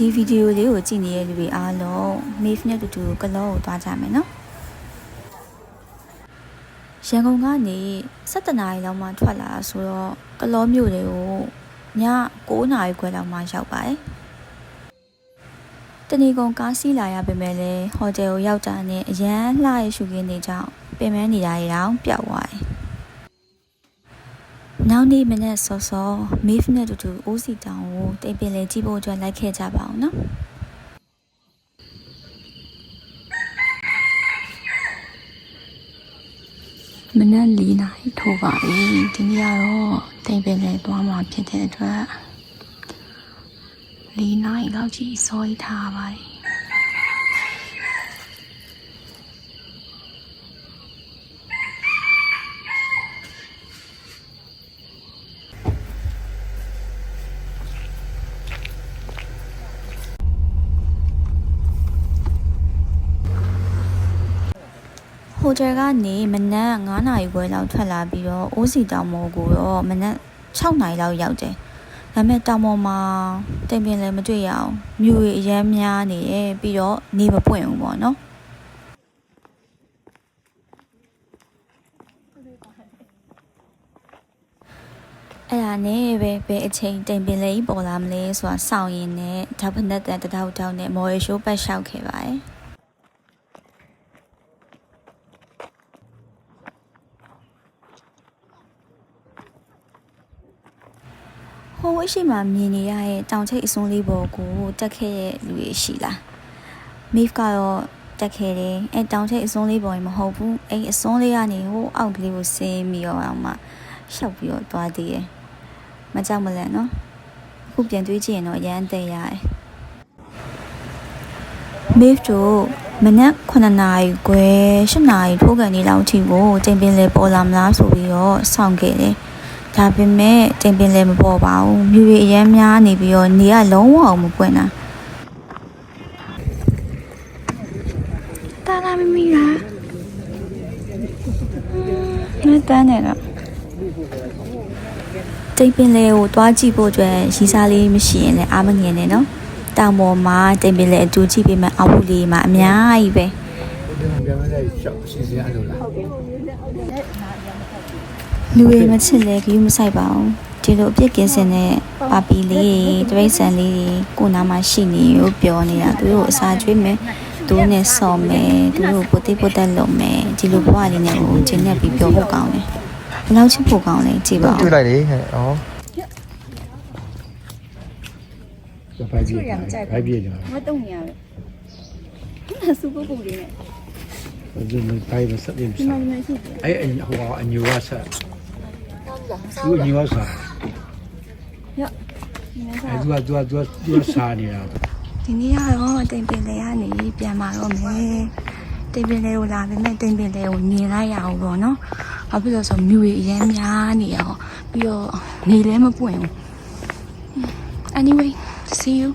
ဒီဗီဒီယိုလေးကိုကြည့်နေတဲ့လူတွေအားလုံး Mave နဲ့တူတူကလောကိုသွားကြမယ်နော်ရန်ကုန်ကနေ7နာရီလောက်မှထွက်လာဆိုတော့ကလောမြို့တွေကိုည9နာရီခွဲလောက်မှရောက်ပါတယ်တဏီကုံကားစီးလာရပေမဲ့လည်းဟိုတယ်ကိုရောက်တာနဲ့အရန်လှရရှုခင်းနေကြောင်းပင်မနေရရအောင်ပျောက်သွားတယ် နောက်နေ့မနေ့စောစော Mave နဲ့တူတူအိုးစီတောင်ကိုတိမ်ပင်လေကြည့်ဖို့အတွက်လိုက်ခဲ့ကြပါအောင်နော်မနက်၄နာရီထိုးပါပြီဒီနေ့ကတော့တိမ်ပင်လေးသွားမှာဖြစ်တဲ့အတွက်၄နာရီလောက်ကြီးစောရထားပါတယ် ဟိုတယ်ကနေမနက်9နာရီခွဲလောက်ထွက်လာပြီးတော့အိုးစီတောင်မော်ကိုတော့မနက်6နာရီလောက်ရောက်တယ်။ဒါပေမဲ့တောင်မော်မှာတိမ်ပင်လည်းမတွေ့ရအောင်။မြို့ရအရမ်းများနေတယ်ပြီးတော့နေမပွင့်ဘူးပေါ့နော်။အဲ့ဒါနဲ့ပဲပဲအချိန်တိမ်ပင်လေးပေါ်လာမလဲဆိုတာစောင့်ရင်နဲ့ဓာတ်ဖက်နဲ့တတောက်တောက်နဲ့မော်ရရှိုးပတ်လျှောက်ခဲ့ပါတယ်။ ဟိုဝိရှိမှမြင်နေရတဲ့တောင်ချိတ်အစွန်းလေးပေါ်ကိုတက်ခဲ့တဲ့လူတွေရှိလားမီဖ်ကတော့တက်ခဲ့တယ်အဲတောင်ချိတ်အစွန်းလေးပေါ်ရင်မဟုတ်ဘူးအဲအစွန်းလေးကနေဟိုအောက်ကလေးကိုဆင်းပြီးတော့အောင်မှရှောက်ပြီးတော့သွားသေးတယ်မကြောက်မလန့်နော်အခုပြန်တွေးကြည့်ရင်တော့အရန်သေးရတယ်မီဖ်တို့မနက်9နာရီခွဲ10နာရီထိုးကန်နေလောက်ထိကိုတင်ပင်လေပေါ်လာမလားဆိုပြီးတော့စောင့်ခဲ့တယ် ဒါပေမဲ့တင်ပင်လည်းမပေါ်ပါဘူးမြူရီအရမ်းများနေပြီးတော့နေကလုံးဝမပွင့်တာတာလာမမီလားမတန်းနေတော့တင်ပင်လေးကိုတွားကြည့်ဖို့အတွက်ရီစားလေးမရှိရင်လည်းအားမငင်နဲ့နော်တောင်ပေါ်မှာတင်ပင်လေးအတူကြည့်ပေးမယ်အောက်ဖူလေးမှာအများကြီးပဲဒီမှာပြန်မဲ့ရှောက်စီစဉ်အဲ့လိုလား လူတွေမချစ်လဲဂယူးမဆိုင်ပါဘူးဒီလိုအပြစ်ကင်းစင်တဲ့ပါပီလေးတွေတရိတ်ဆန်လေးတွေကိုနားမှာရှိနေလို့ပြောနေတာသူတို့အစာကျွေးမယ်သူတို့နဲ့ဆော်မယ်သူတို့ပိုတိပိုတက်လုပ်မယ်ဒီလိုဘဝလေးနဲ့ကိုကျင်းနေပြီးပြောဖို့ကောင်းတယ်ဘယ်လောက်ချစ်ဖို့ကောင်းလဲကြည့်ပါဦးတွေ့လိုက်လေဟဲ့ဩစပိုက်ကြီးဘိုက်ပြေးကြတာမတုံနေရပဲစူပူပူလေးနဲ့ဒီမှာဘိုက်မစပ်ရင်ဒီမှာဒီမှာရှိတယ်အဲ့ဟိုအညူရဆက် သူအညူရဆက်ဒီမှာအဲ့သူကသူကသူကသူကစားနေတာဒီနေ့ကတော့တိမ်ပင်လေးကနေပြန်มาတော့မယ်တိမ်ပင်လေးကိုလာပေမဲ့တိမ်ပင်လေးကိုမြင်လိုက်ရအောင်ပေါ့နော်ဘာဖြစ်လို့လဲဆိုတော့မြူရီအရင်များနေရအောင်ပြီးတော့နေလည်းမပွင့်ဘူး anyway see you